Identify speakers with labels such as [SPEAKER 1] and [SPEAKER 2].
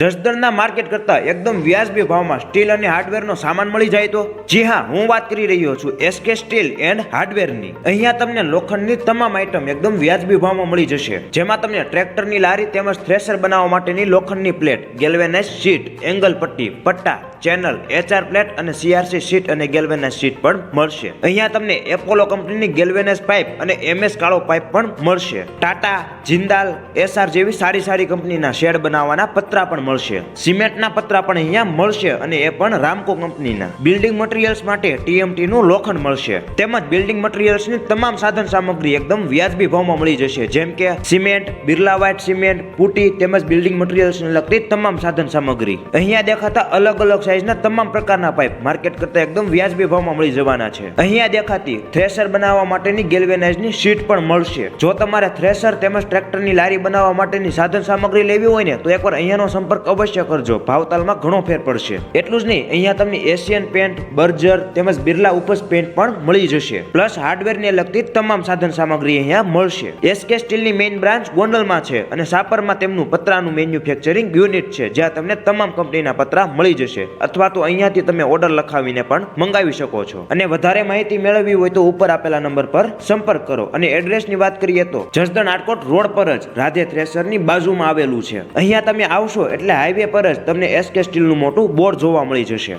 [SPEAKER 1] જસદણના market કરતાં એકદમ વ્યાજબી ભાવમાં સ્ટીલ અને હાર્ડવેરનો સામાન મળી જાય તો? જી હા, હું વાત કરી રહ્યો છું એસકે સ્ટીલ એન્ડ હાર્ડવેરની. અહીંયા તમને લોખંડની તમામ આઇટમ એકદમ વ્યાજબી ભાવમાં મળી જશે. જેમાં તમને ટ્રેક્ટરની લારી તેમજ થ્રેશર બનાવવા માટેની લોખંડની પ્લેટ ગેલ્વેનાઇઝ શીટ, એંગલ પટ્ટી, પટ્ટા, ચેનલ, એચઆર પ્લેટ અને સીઆરસી શીટ અને ગેલ્વેનાઇઝ શીટ પણ મળશે. અહીંયા તમને એપોલો કંપનીની ગેલ્વેનાઇઝ પાઇપ અને એમએસ કાળો પાઇપ પણ મળશે. ટાટા, જિંદાલ, એસઆર જેવી સારી સારી કંપનીના શેડ બનાવવાના પતરા પણ મળશે. સિમેન્ટના પતરા પણ અહીંયા મળશે અને એ પણ રામકો કંપનીના. બિલ્ડિંગ મટીરિયલ્સ માટે ટીએમટી નું લોખંડ મળશે. તેમજ બિલ્ડિંગ મટીરિયલ્સની તમામ સાધન સામગ્રી એકદમ વ્યાજબી ભાવમાં મળી જશે. જેમ કે cement, Birla white cement, putty તેમજ બિલ્ડિંગ મટીરિયલ્સને લગતી તમામ સાધન સામગ્રી. અહીંયા દેખાતા અલગ અલગ સાઇઝના તમામ પ્રકારના પાઇપ માર્કેટ કરતા એકદમ વ્યાજબી ભાવમાં મળી જવાના છે. અહીંયા દેખાતી થ્રેશર બનાવવા માટેની ગેલ્વેનાઇઝની શીટ પણ મળશે. જો તમારે થ્રેશર તેમજ ટ્રેક્ટરની લારી બનાવવા માટેની સાધન સામગ્રી લેવી હોય ને, તો એકવાર અહીંયાનો સંપર્ક અવશ્ય કરજો. ભાવતાલમાં ઘણો ફેર પડશે. એટલું જ નહીં, અહીંયા તમને એશિયન પેન્ટ બર્જર તેમજ બિરલા ઉપજ પેન્ટ પણ મળી જશે. પ્લસ હાર્ડવેરને લગતી તમામ સાધન સામગ્રી અહીંયા મળશે. એસકે સ્ટીલની મેઇન બ્રાન્ચ ગોંડલમાં છે અને સાપરમાં તેમનું પતરાનું મેન્યુફેક્ચરિંગ યુનિટ છે, જ્યાં તમને તમામ કંપનીના પતરા મળી જશે. અથવા તો અહીંયાથી તમે ઓર્ડર લખાવીને પણ મંગાવી શકો છો. અને વધારે માહિતી મેળવવી હોય તો ઉપર આપેલા નંબર પર સંપર્ક કરો. અને એડ્રેસની વાત કરીએ તો જસદણ આટકોટ રોડ પર જ રાધે થ્રેસરની બાજુમાં આવેલું છે. અહીંયા તમે આવશો એટલે હાઈવે પર જ તમને એસકે સ્ટીલનું મોટું બોર્ડ જોવા મળી જશે.